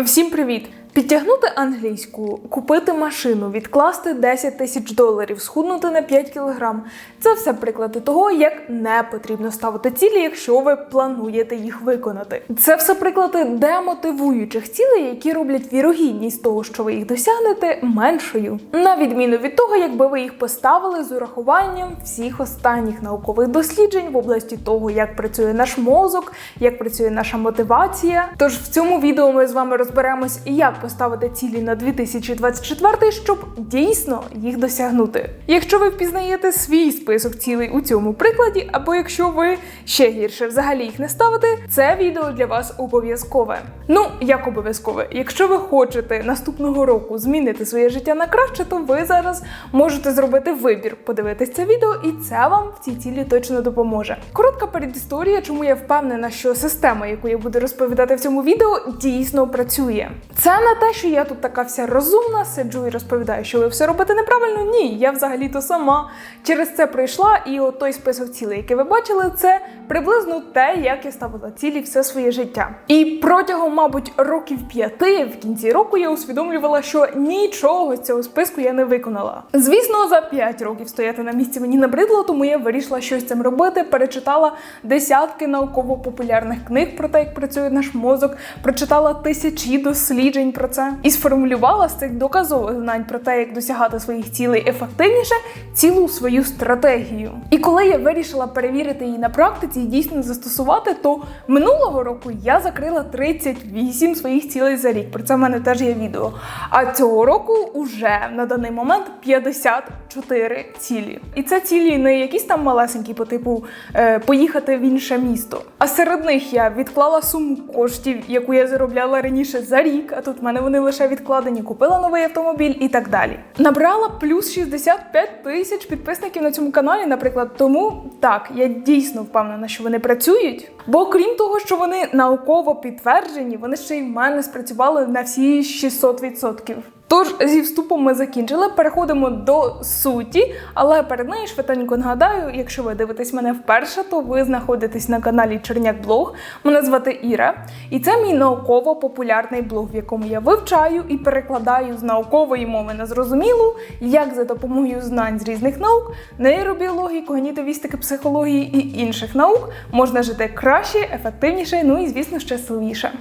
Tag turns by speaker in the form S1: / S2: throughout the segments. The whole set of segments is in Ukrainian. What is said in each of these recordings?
S1: Всім привіт! Підтягнути англійську, купити машину, відкласти 10 тисяч доларів, схуднути на 5 кілограм це все приклади того, як не потрібно ставити цілі, якщо ви плануєте їх виконати. Це все приклади демотивуючих цілей, які роблять вірогідність того, що ви їх досягнете, меншою. На відміну від того, якби ви їх поставили з урахуванням всіх останніх наукових досліджень в області того, як працює наш мозок, як працює наша мотивація. Тож в цьому відео ми з вами розберемось, як поставити цілі на 2024, щоб дійсно їх досягнути. Якщо ви впізнаєте свій список цілей у цьому прикладі, або якщо ви ще гірше взагалі їх не ставите, це відео для вас обов'язкове. Ну, як обов'язкове, якщо ви хочете наступного року змінити своє життя на краще, то ви зараз можете зробити вибір, подивитись це відео, і це вам в цій цілі точно допоможе. Коротка передісторія, чому я впевнена, що система, яку я буду розповідати в цьому відео, дійсно працює. Це не те, що я тут така вся розумна, сиджу і розповідаю, що ви все робите неправильно. Ні, я взагалі-то сама через це прийшла. і от той список цілей, який ви бачили, це приблизно те, як я ставила цілі все своє життя. І протягом, мабуть, років п'яти в кінці року я усвідомлювала, що нічого з цього списку я не виконала. Звісно, за 5 років стояти на місці мені набридло, тому я вирішила щось цим робити. Перечитала десятки науково-популярних книг про те, як працює наш мозок, прочитала тисячі досліджень про це і сформулювала з цих доказових знань про те, як досягати своїх цілей ефективніше, цілу свою стратегію. І коли я вирішила перевірити її на практиці і дійсно застосувати, то минулого року я закрила 38 своїх цілей за рік. Про це в мене теж є відео. А цього року уже на даний момент 54 цілі. І це цілі не якісь там малесенькі, по типу е, поїхати в інше місто. А серед них я відклала суму коштів, яку я заробляла раніше за рік, а тут в мене вони лише відкладені, купила новий автомобіль і так далі. Набрала плюс 65 тисяч підписників на цьому каналі, наприклад. Тому так, я дійсно впевнена, що вони працюють. Бо крім того, що вони науково підтверджені, вони ще й в мене спрацювали на всі 600%. Тож зі вступом ми закінчили. Переходимо до суті, але перед нею швиденько нагадаю, якщо ви дивитесь мене вперше, то ви знаходитесь на каналі Черняк Блог. Мене звати Іра, і це мій науково-популярний блог, в якому я вивчаю і перекладаю з наукової мови на зрозумілу, як за допомогою знань з різних наук, нейробіології, когнітовістики, психології і інших наук можна жити краще, ефективніше, ну і звісно щасливіше.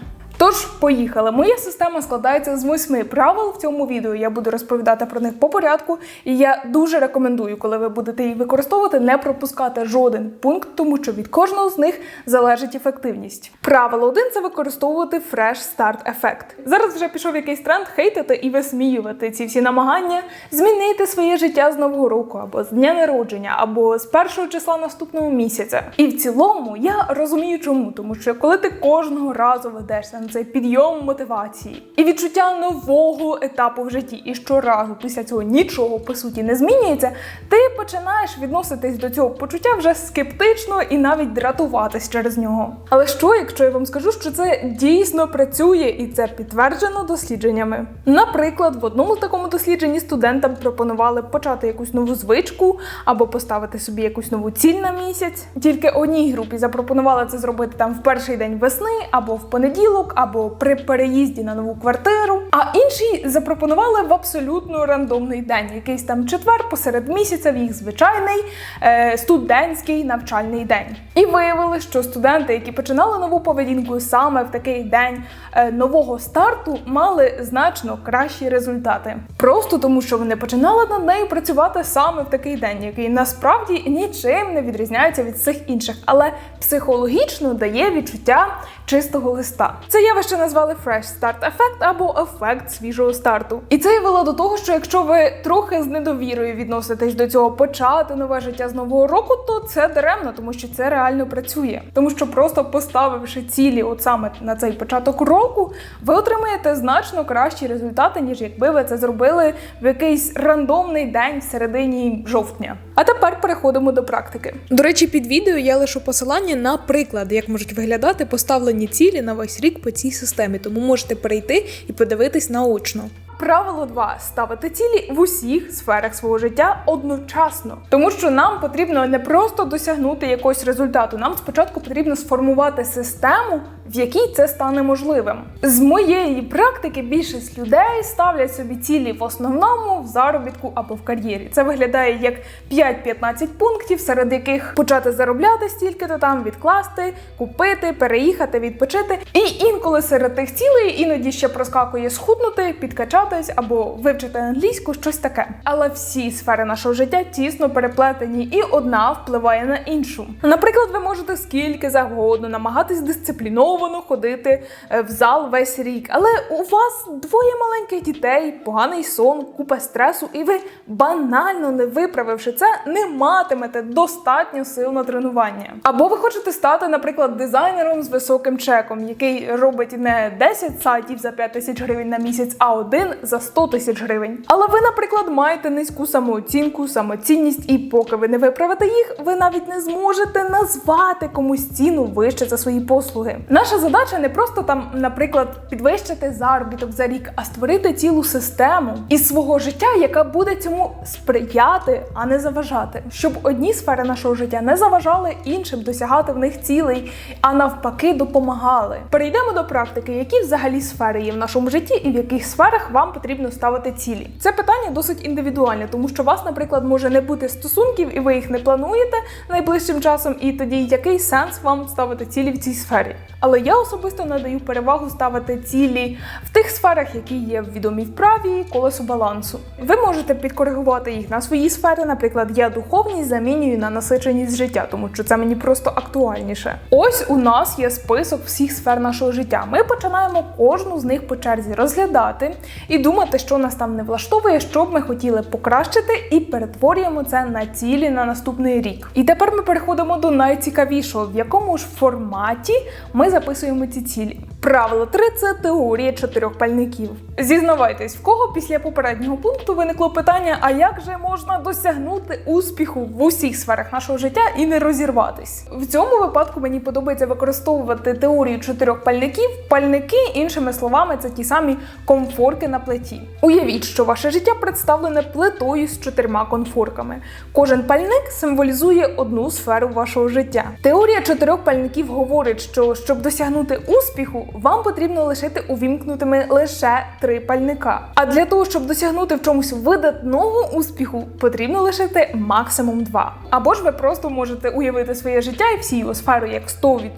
S1: Тож, поїхали. Моя система складається з восьми правил. В цьому відео я буду розповідати про них по порядку, і я дуже рекомендую, коли ви будете їх використовувати, не пропускати жоден пункт, тому що від кожного з них залежить ефективність. Правило один це використовувати Fresh Start ефект. Зараз вже пішов якийсь тренд хейтити і висміювати ці всі намагання змінити своє життя з нового року, або з дня народження, або з першого числа наступного місяця. І в цілому я розумію, чому, тому що коли ти кожного разу ведешся на цей підйом мотивації і відчуття нового етапу в житті, і щоразу після цього нічого по суті не змінюється, ти починаєш відноситись до цього почуття вже скептично і навіть дратуватись через нього. Але що, якщо я вам скажу, що це дійсно працює і це підтверджено дослідженнями? Наприклад, в одному такому дослідженні студентам пропонували почати якусь нову звичку або поставити собі якусь нову ціль на місяць. Тільки одній групі запропонували це зробити там в перший день весни або в понеділок або при переїзді на нову квартиру. А інші запропонували в абсолютно рандомний день, якийсь там четвер посеред місяця в їх звичайний е, студентський навчальний день. І виявили, що студенти, які починали нову поведінку саме в такий день е, нового старту, мали значно кращі результати. Просто тому, що вони починали над нею працювати саме в такий день, який насправді нічим не відрізняється від всіх інших, але психологічно дає відчуття чистого листа. Це явище назвали Fresh Start Effect або ефект свіжого старту. І це і вело до того, що якщо ви трохи з недовірою відноситесь до цього почати нове життя з нового року, то це даремно, тому що це реально працює. Тому що просто поставивши цілі, от саме на цей початок року, ви отримаєте значно кращі результати, ніж якби ви це зробили в якийсь рандомний день в середині жовтня. А тепер переходимо до практики. До речі, під відео я лишу посилання на приклад, як можуть виглядати поставлені цілі на весь рік по цій системі, тому можете перейти і подивитись наочно. Правило 2. ставити цілі в усіх сферах свого життя одночасно, тому що нам потрібно не просто досягнути якогось результату. Нам спочатку потрібно сформувати систему, в якій це стане можливим. З моєї практики більшість людей ставлять собі цілі в основному в заробітку або в кар'єрі. Це виглядає як 5-15 пунктів, серед яких почати заробляти стільки-то там, відкласти, купити, переїхати, відпочити. І інколи серед тих цілей іноді ще проскакує схуднути, підкачатись або вивчити англійську, щось таке. Але всі сфери нашого життя тісно переплетені, і одна впливає на іншу. Наприклад, ви можете скільки завгодно намагатись дисципліновано ходити е, в зал весь рік, але у вас двоє маленьких дітей, поганий сон, купа стресу, і ви банально не виправивши це, не матимете достатньо сил на тренування. Або ви хочете стати, наприклад, дизайнером з високим чеком, який робить не 10 сайтів за 5 тисяч гривень на місяць, а один за 100 тисяч гривень. Але ви, наприклад, маєте низьку самооцінку, самоцінність, і поки ви не виправите їх, ви навіть не зможете назвати комусь ціну вище за свої послуги. Наша задача не просто там, наприклад, підвищити заробіток за рік, а створити цілу систему із свого життя, яка буде цьому сприяти, а не заважати, щоб одні сфери нашого життя не заважали іншим досягати в них цілей, а навпаки, допомагали. Перейдемо до практики, які взагалі сфери є в нашому житті, і в яких сферах вам потрібно ставити цілі. Це питання досить індивідуальне, тому що у вас, наприклад, може не бути стосунків, і ви їх не плануєте найближчим часом, і тоді який сенс вам ставити цілі в цій сфері? Але я особисто надаю перевагу ставити цілі в тих сферах, які є в відомій вправі, колесо балансу. Ви можете підкоригувати їх на свої сфери. Наприклад, я духовність замінюю на насиченість життя, тому що це мені просто актуальніше. Ось у нас є список всіх сфер нашого життя. Ми починаємо кожну з них по черзі розглядати і думати, що нас там не влаштовує, що б ми хотіли покращити, і перетворюємо це на цілі на наступний рік. І тепер ми переходимо до найцікавішого, в якому ж форматі ми записуємо ці цілі. Правило 3 – це теорія чотирьох пальників. Зізнавайтесь, в кого після попереднього пункту виникло питання: а як же можна досягнути успіху в усіх сферах нашого життя і не розірватись? В цьому випадку мені подобається використовувати теорію чотирьох пальників. Пальники, іншими словами, це ті самі комфорки на плиті. Уявіть, що ваше життя представлене плитою з чотирма конфорками. Кожен пальник символізує одну сферу вашого життя. Теорія чотирьох пальників говорить, що щоб досягнути успіху, вам потрібно лишити увімкнутими лише три пальника. А для того, щоб досягнути в чомусь видатного успіху, потрібно лишити максимум два. Або ж ви просто можете уявити своє життя і всі його сфери як 100%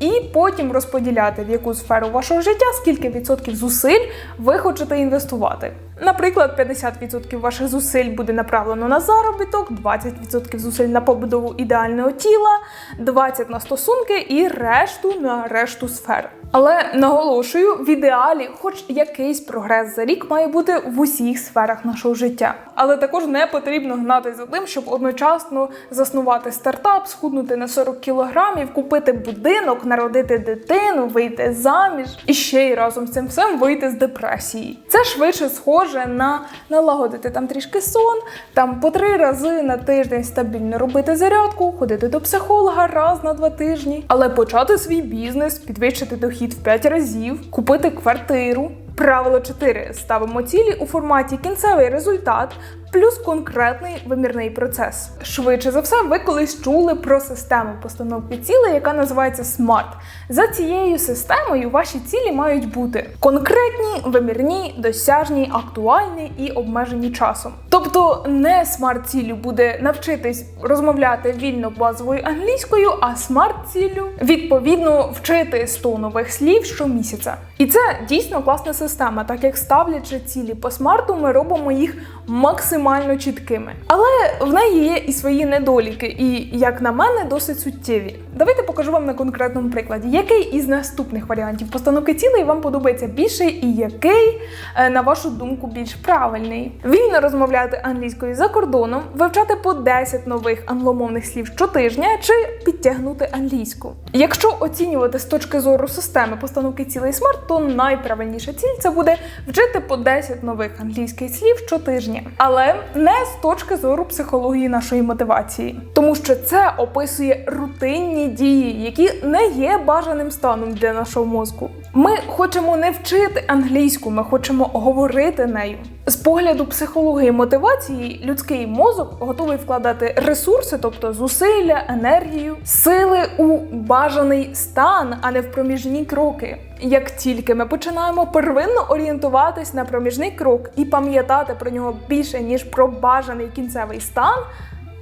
S1: і потім розподіляти в яку сферу вашого життя, скільки відсотків зусиль ви хочете інвестувати. Наприклад, 50% ваших зусиль буде направлено на заробіток, 20% зусиль на побудову ідеального тіла, 20% на стосунки і решту на решту сфер. Але наголошую, в ідеалі, хоч якийсь прогрес за рік має бути в усіх сферах нашого життя. Але також не потрібно гнати за тим, щоб одночасно заснувати стартап, схуднути на 40 кілограмів, купити будинок, народити дитину, вийти заміж і ще й разом з цим всім вийти з депресії. Це швидше схоже на налагодити там трішки сон, там по три рази на тиждень стабільно робити зарядку, ходити до психолога раз на два тижні, але почати свій бізнес, підвищити дохід в 5 разів, купити квартиру. Правило 4. Ставимо цілі у форматі кінцевий результат плюс конкретний вимірний процес. Швидше за все, ви колись чули про систему постановки цілей, яка називається SMART. За цією системою ваші цілі мають бути конкретні, вимірні, досяжні, актуальні і обмежені часом. Тобто не смарт ціллю буде навчитись розмовляти вільно базовою англійською, а смарт ціллю відповідно вчити 100 нових слів щомісяця. І це дійсно класна система, так як ставлячи цілі по смарту, ми робимо їх максимально чіткими. Але в неї є і свої недоліки, і, як на мене, досить суттєві. Давайте покажу вам на конкретному прикладі, який із наступних варіантів постановки цілей вам подобається більше, і який, е, на вашу думку, більш правильний. Вільно розмовляти англійською за кордоном, вивчати по 10 нових англомовних слів щотижня чи підтягнути англійську. Якщо оцінювати з точки зору системи постановки цілей SMART, то найправильніша ціль це буде вчити по 10 нових англійських слів щотижня, але не з точки зору психології нашої мотивації, тому що це описує рутинні дії, які не є бажаним станом для нашого мозку. Ми хочемо не вчити англійську, ми хочемо говорити нею. З погляду психології мотивації, людський мозок готовий вкладати ресурси, тобто зусилля, енергію, сили у бажаний стан, а не в проміжні кроки. Як тільки ми починаємо первинно орієнтуватись на проміжний крок і пам'ятати про нього більше ніж про бажаний кінцевий стан.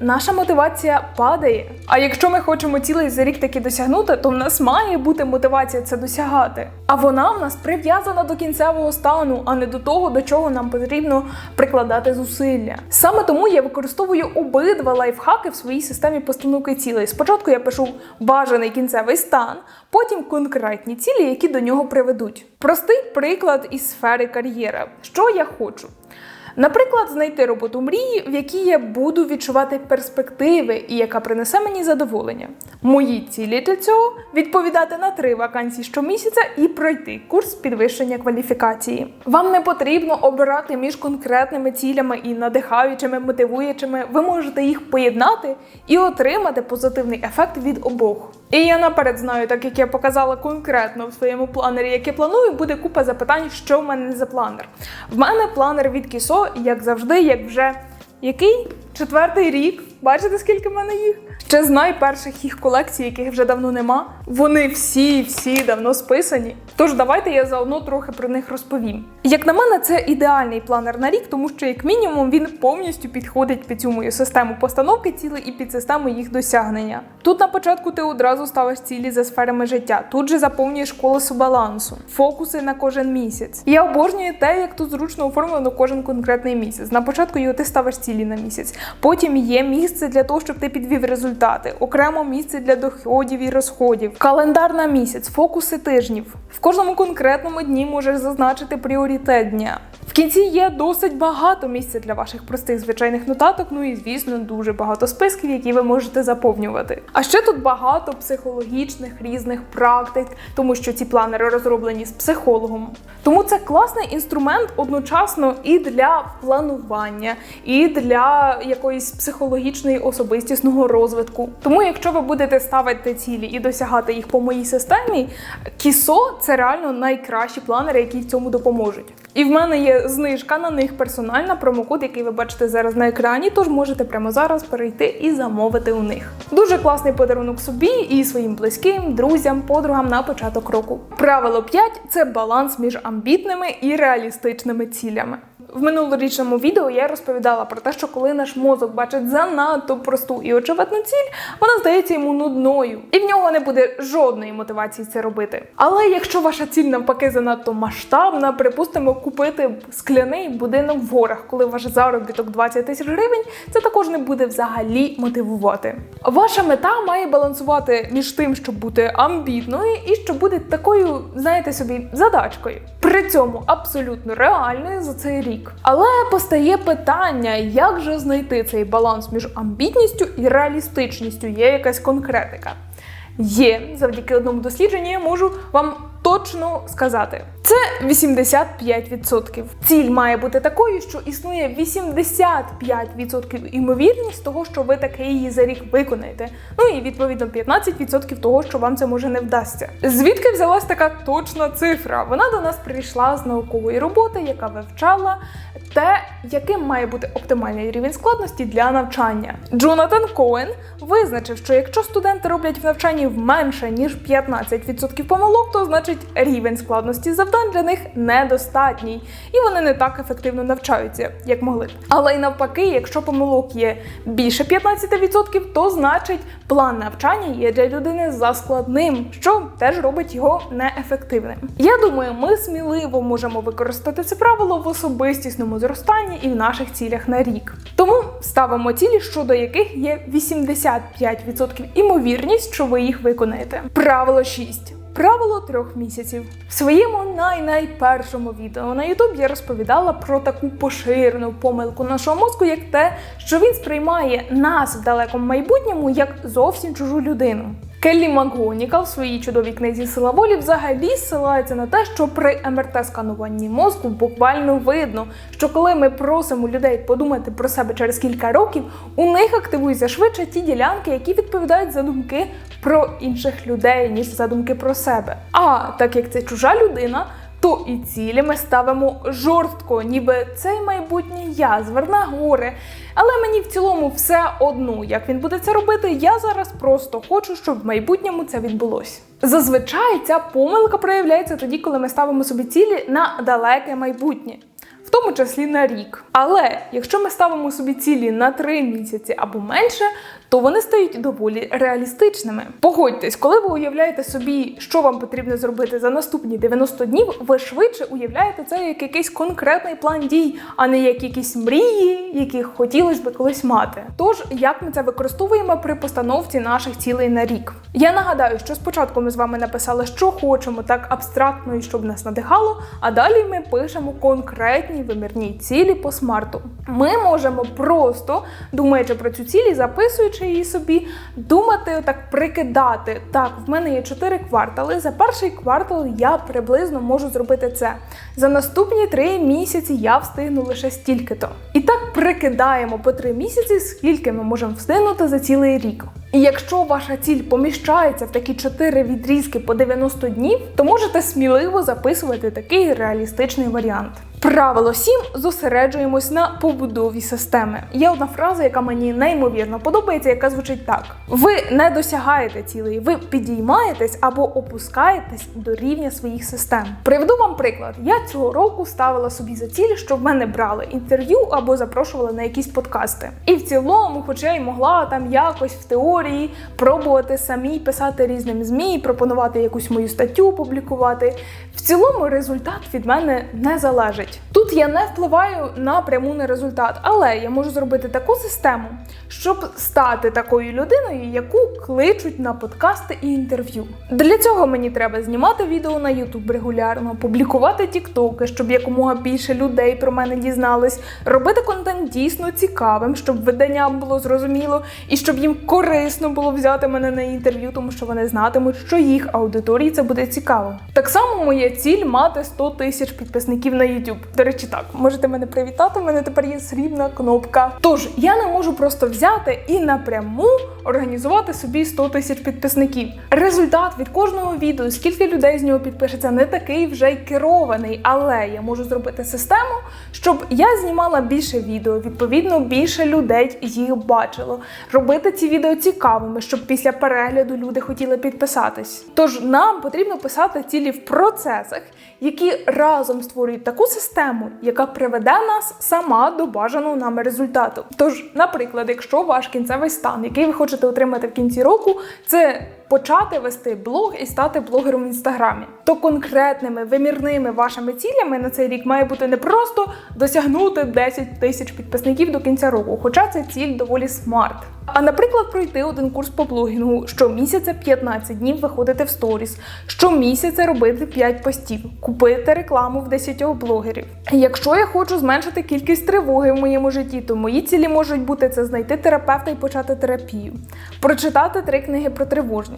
S1: Наша мотивація падає. А якщо ми хочемо цілий за рік таки досягнути, то в нас має бути мотивація це досягати. А вона в нас прив'язана до кінцевого стану, а не до того, до чого нам потрібно прикладати зусилля. Саме тому я використовую обидва лайфхаки в своїй системі постановки цілей. Спочатку я пишу бажаний кінцевий стан, потім конкретні цілі, які до нього приведуть. Простий приклад із сфери кар'єри. Що я хочу? Наприклад, знайти роботу мрії, в якій я буду відчувати перспективи і яка принесе мені задоволення. Мої цілі для цього відповідати на три вакансії щомісяця і пройти курс підвищення кваліфікації. Вам не потрібно обирати між конкретними цілями і надихаючими, мотивуючими. Ви можете їх поєднати і отримати позитивний ефект від обох. І я наперед знаю, так як я показала конкретно в своєму планері, який планую, буде купа запитань, що в мене за планер. В мене планер від Кісо, як завжди, як вже який четвертий рік. Бачите, скільки в мене їх? Ще з найперших їх колекцій, яких вже давно нема. Вони всі, всі давно списані. Тож давайте я заодно трохи про них розповім. Як на мене, це ідеальний планер на рік, тому що, як мінімум, він повністю підходить під цю мою систему постановки цілей і під систему їх досягнення. Тут на початку ти одразу ставиш цілі за сферами життя, тут же заповнюєш колесо балансу, фокуси на кожен місяць. Я обожнюю те, як тут зручно оформлено кожен конкретний місяць. На початку його ти ставиш цілі на місяць. Потім є місце для того, щоб ти підвів результати, окремо місце для доходів і розходів, календар на місяць, фокуси тижнів. В кожному конкретному дні можеш зазначити пріоритет дня. В кінці є досить багато місця для ваших простих звичайних нотаток. Ну і звісно, дуже багато списків, які ви можете заповнювати. А ще тут багато психологічних різних практик, тому що ці планери розроблені з психологом. Тому це класний інструмент одночасно і для планування, і для якоїсь психологічної особистісного розвитку. Тому, якщо ви будете ставити цілі і досягати їх по моїй системі, кісо це реально найкращі планери, які в цьому допоможуть. І в мене є знижка на них персональна промокод, який ви бачите зараз на екрані. Тож можете прямо зараз перейти і замовити у них. Дуже класний подарунок собі і своїм близьким, друзям, подругам на початок року. Правило 5 – це баланс між амбітними і реалістичними цілями. В минулорічному відео я розповідала про те, що коли наш мозок бачить занадто просту і очевидну ціль, вона здається йому нудною, і в нього не буде жодної мотивації це робити. Але якщо ваша ціль навпаки занадто масштабна, припустимо, купити скляний будинок в горах, коли ваш заробіток 20 тисяч гривень, це також не буде взагалі мотивувати. Ваша мета має балансувати між тим, щоб бути амбітною, і щоб бути такою, знаєте собі, задачкою. При цьому абсолютно реальною за цей рік. Але постає питання, як же знайти цей баланс між амбітністю і реалістичністю? Є якась конкретика. Є завдяки одному дослідженню, я можу вам точно сказати. Це 85%. Ціль має бути такою, що існує 85% імовірність того, що ви таки її за рік виконаєте. Ну і відповідно 15% того, що вам це може не вдасться. Звідки взялась така точна цифра? Вона до нас прийшла з наукової роботи, яка вивчала те, яким має бути оптимальний рівень складності для навчання. Джонатан Коен визначив, що якщо студенти роблять в навчанні менше ніж 15% помилок, то значить рівень складності завдань для них недостатній, і вони не так ефективно навчаються, як могли б. Але й навпаки, якщо помилок є більше 15%, то значить план навчання є для людини заскладним, що теж робить його неефективним. Я думаю, ми сміливо можемо використати це правило в особистісному зростанні і в наших цілях на рік. Тому ставимо цілі, щодо яких є 85% імовірність, що ви їх виконаєте. Правило 6. Правило трьох місяців. В своєму най-найпершому відео на YouTube я розповідала про таку поширену помилку нашого мозку, як те, що він сприймає нас в далекому майбутньому як зовсім чужу людину. Келлі МакГонікал в своїй чудовій книзі Сила волі взагалі ссилається на те, що при МРТ-скануванні мозку буквально видно, що коли ми просимо людей подумати про себе через кілька років, у них активуються швидше ті ділянки, які відповідають за думки про інших людей, ніж за думки про себе. А так як це чужа людина. то і цілі ми ставимо жорстко, ніби цей майбутнє я зверне гори. Але мені в цілому все одно, як він буде це робити. Я зараз просто хочу, щоб в майбутньому це відбулося. Зазвичай ця помилка проявляється тоді, коли ми ставимо собі цілі на далеке майбутнє. В тому числі на рік. Але якщо ми ставимо собі цілі на 3 місяці або менше, то вони стають доволі реалістичними. Погодьтесь, коли ви уявляєте собі, що вам потрібно зробити за наступні 90 днів, ви швидше уявляєте це як якийсь конкретний план дій, а не як якісь мрії, яких хотілося би колись мати. Тож, як ми це використовуємо при постановці наших цілей на рік? Я нагадаю, що спочатку ми з вами написали, що хочемо, так абстрактно і щоб нас надихало, а далі ми пишемо конкретні вимірні цілі по смарту. Ми можемо просто, думаючи про цю цілі, записуючи її собі, думати, так прикидати. Так, в мене є 4 квартали. За перший квартал я приблизно можу зробити це. За наступні 3 місяці я встигну лише стільки-то. І так прикидаємо по 3 місяці, скільки ми можемо встигнути за цілий рік. І якщо ваша ціль поміщається в такі 4 відрізки по 90 днів, то можете сміливо записувати такий реалістичний варіант. Правило 7. зосереджуємось на побудові системи. Є одна фраза, яка мені неймовірно подобається, яка звучить так: ви не досягаєте цілей, ви підіймаєтесь або опускаєтесь до рівня своїх систем. Приведу вам приклад. Я цього року ставила собі за ціль, щоб мене брали інтерв'ю або запрошували на якісь подкасти. І в цілому, хоча й могла там якось в теорії пробувати самі писати різним змі, пропонувати якусь мою статтю публікувати. В цілому результат від мене не залежить. Тут я не впливаю напряму на результат, але я можу зробити таку систему, щоб стати такою людиною, яку кличуть на подкасти і інтерв'ю. Для цього мені треба знімати відео на YouTube регулярно, публікувати тіктоки, щоб якомога більше людей про мене дізнались, робити контент дійсно цікавим, щоб виданням було зрозуміло і щоб їм корисно було взяти мене на інтерв'ю, тому що вони знатимуть, що їх аудиторії це буде цікаво. Так само моя ціль мати 100 тисяч підписників на YouTube. До речі, так можете мене привітати. У мене тепер є срібна кнопка. Тож я не можу просто взяти і напряму організувати собі 100 тисяч підписників. Результат від кожного відео, скільки людей з нього підпишеться, не такий вже й керований, але я можу зробити систему, щоб я знімала більше відео, відповідно, більше людей їх бачило. Робити ці відео цікавими, щоб після перегляду люди хотіли підписатись. Тож нам потрібно писати цілі в процесах, які разом створюють таку систему, яка приведе нас сама до бажаного нами результату. Тож, наприклад, якщо ваш кінцевий стан, який ви хочете отримати в кінці року, це почати вести блог і стати блогером в інстаграмі, то конкретними вимірними вашими цілями на цей рік має бути не просто досягнути 10 тисяч підписників до кінця року, хоча це ціль доволі смарт. А наприклад, пройти один курс по блогінгу, щомісяця 15 днів виходити в сторіс, щомісяця робити 5 постів, купити рекламу в 10 блогерів. Якщо я хочу зменшити кількість тривоги в моєму житті, то мої цілі можуть бути це знайти терапевта і почати терапію, прочитати три книги про тривожність,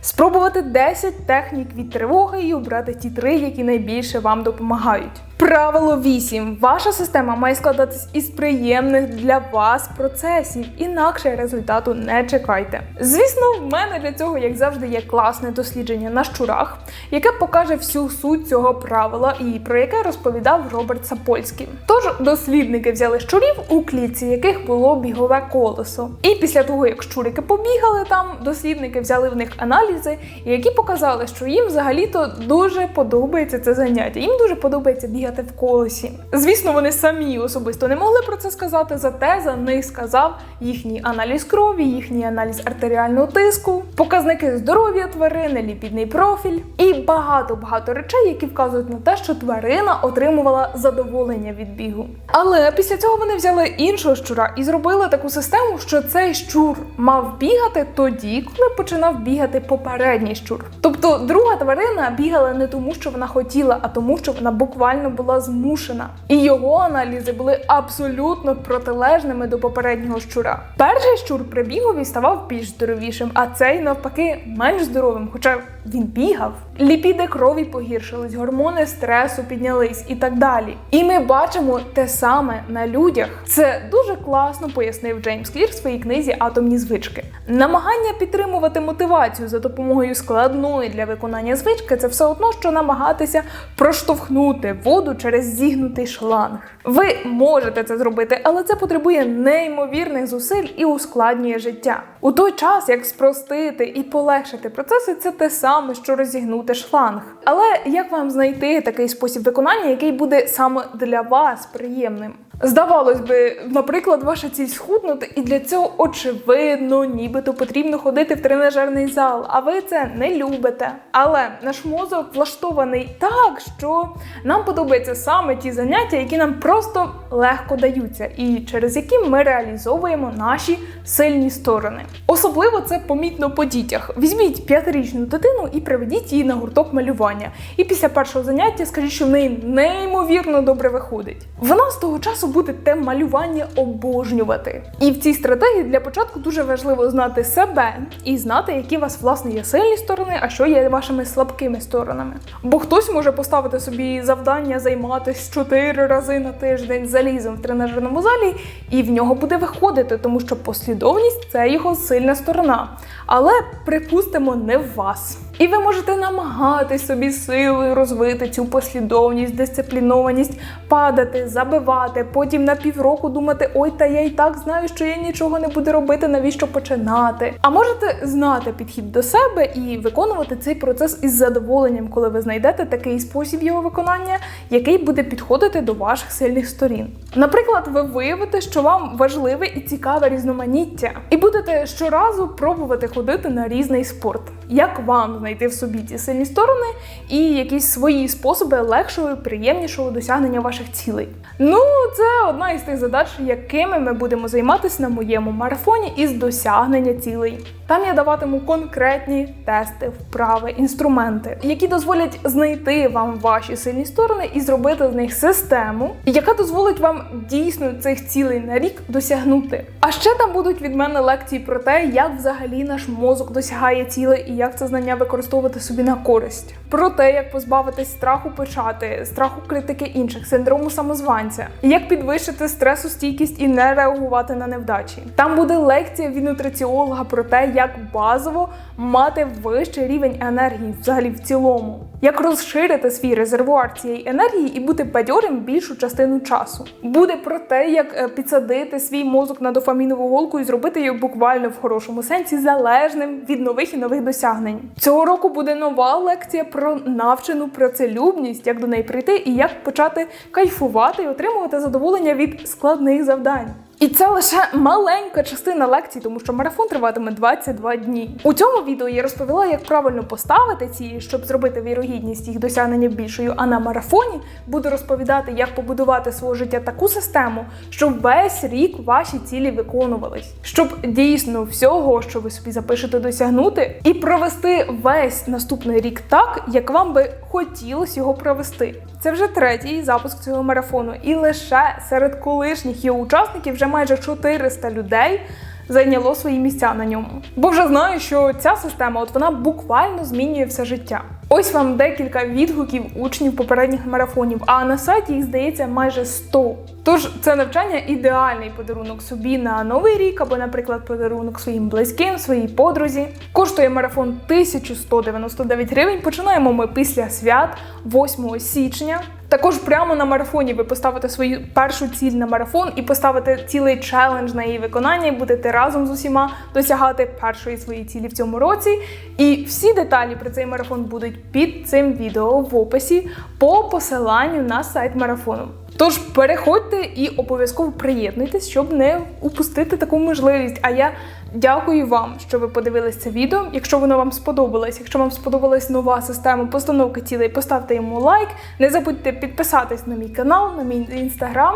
S1: спробувати 10 технік від тривоги і обрати ті три, які найбільше вам допомагають. Правило 8. Ваша система має складатись із приємних для вас процесів, інакше результату не чекайте. Звісно, в мене для цього, як завжди, є класне дослідження на щурах, яке покаже всю суть цього правила і про яке розповідав Роберт Сапольський. Тож дослідники взяли щурів, у клітці яких було бігове колесо. І після того, як щурики побігали там, дослідники взяли в них аналізи, які показали, що їм взагалі-то дуже подобається це заняття. Їм дуже подобається бігати в колесі. Звісно, вони самі особисто не могли про це сказати, зате за них сказав їхній аналіз крові, їхній аналіз артеріального тиску, показники здоров'я тварини, ліпідний профіль і багато-багато речей, які вказують на те, що тварина отримувала задоволення від бігу. Але після цього вони взяли іншого щура і зробили таку систему, що цей щур мав бігати тоді, коли починав бігати попередній щур. Тобто друга тварина бігала не тому, що вона хотіла, а тому, що вона буквально була змушена, і його аналізи були абсолютно протилежними до попереднього щура. Перший щур при бігові ставав більш здоровішим, а цей навпаки менш здоровим, хоча він бігав. Ліпіди крові погіршились, гормони стресу піднялись і так далі. І ми бачимо те саме на людях. Це дуже класно пояснив Джеймс Клір в своїй книзі Атомні звички. Намагання підтримувати мотивацію за допомогою складної для виконання звички це все одно, що намагатися проштовхнути воду через зігнутий шланг. Ви можете це зробити, але це потребує неймовірних зусиль і ускладнює життя. У той час, як спростити і полегшити процеси, це те саме, що розігнути шланг. Але як вам знайти такий спосіб виконання, який буде саме для вас приємним? Здавалось би, наприклад, ваша ціль схуднути, і для цього очевидно, нібито потрібно ходити в тренажерний зал, а ви це не любите. Але наш мозок влаштований так, що нам подобаються саме ті заняття, які нам просто легко даються, і через які ми реалізовуємо наші сильні сторони. Особливо це помітно по дітях. Візьміть п'ятирічну дитину і приведіть її на гурток малювання. І після першого заняття скажіть, що в неї неймовірно добре виходить. Вона з того часу буде те малювання обожнювати. І в цій стратегії для початку дуже важливо знати себе і знати, які у вас власне є сильні сторони, а що є вашими слабкими сторонами. Бо хтось може поставити собі завдання займатися 4 рази на тиждень залізом в тренажерному залі, і в нього буде виходити, тому що послідовність це його сильна сторона. Але припустимо, не в вас. І ви можете намагатись собі силою розвити цю послідовність, дисциплінованість, падати, забивати, потім на півроку думати, ой, та я і так знаю, що я нічого не буду робити, навіщо починати. А можете знати підхід до себе і виконувати цей процес із задоволенням, коли ви знайдете такий спосіб його виконання, який буде підходити до ваших сильних сторін. Наприклад, ви виявите, що вам важливе і цікаве різноманіття, і будете щоразу пробувати ходити на різний спорт. Як вам знайти в собі ці сильні сторони і якісь свої способи легшого і приємнішого досягнення ваших цілей? Ну, це одна із тих задач, якими ми будемо займатися на моєму марафоні із досягнення цілей. Там я даватиму конкретні тести, вправи, інструменти, які дозволять знайти вам ваші сильні сторони і зробити з них систему, яка дозволить вам дійсно цих цілей на рік досягнути. А ще там будуть від мене лекції про те, як взагалі наш мозок досягає цілей і як це знання використовувати собі на користь. Про те, як позбавитись страху почати, страху критики інших, синдрому самозванця, як підвищити стресостійкість і не реагувати на невдачі. Там буде лекція від нутриціолога про те, як базово мати вищий рівень енергії, взагалі в цілому, як розширити свій резервуар цієї енергії і бути бадьорим більшу частину часу. Буде про те, як е, підсадити свій мозок на дофамінову голку і зробити його буквально в хорошому сенсі залежним від нових і нових досягнень. Цього року буде нова лекція про навчену працелюбність, як до неї прийти і як почати кайфувати і отримувати задоволення від складних завдань. І це лише маленька частина лекцій, тому що марафон триватиме 22 дні. У цьому відео я розповіла, як правильно поставити ці, щоб зробити вірогідність їх досягнення більшою. А на марафоні буду розповідати, як побудувати свого життя таку систему, щоб весь рік ваші цілі виконувались, щоб дійсно всього, що ви собі запишете, досягнути, і провести весь наступний рік так, як вам би хотілося його провести. Це вже третій запуск цього марафону, і лише серед колишніх його учасників вже майже 400 людей зайняло свої місця на ньому. Бо вже знаю, що ця система, от вона буквально змінює все життя. Ось вам декілька відгуків учнів попередніх марафонів, а на сайті їх здається майже 100. Тож це навчання ідеальний подарунок собі на новий рік, або, наприклад, подарунок своїм близьким, своїй подрузі. Коштує марафон 1199 гривень. Починаємо ми після свят 8 січня. Також прямо на марафоні ви поставите свою першу ціль на марафон і поставите цілий челендж на її виконання, і будете разом з усіма досягати першої своєї цілі в цьому році. І всі деталі про цей марафон будуть під цим відео в описі по посиланню на сайт марафону. Тож переходьте і обов'язково приєднуйтесь, щоб не упустити таку можливість. А я дякую вам, що ви подивились це відео. Якщо воно вам сподобалось, якщо вам сподобалась нова система постановки цілей, поставте йому лайк. Не забудьте підписатись на мій канал, на мій інстаграм.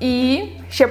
S1: І ще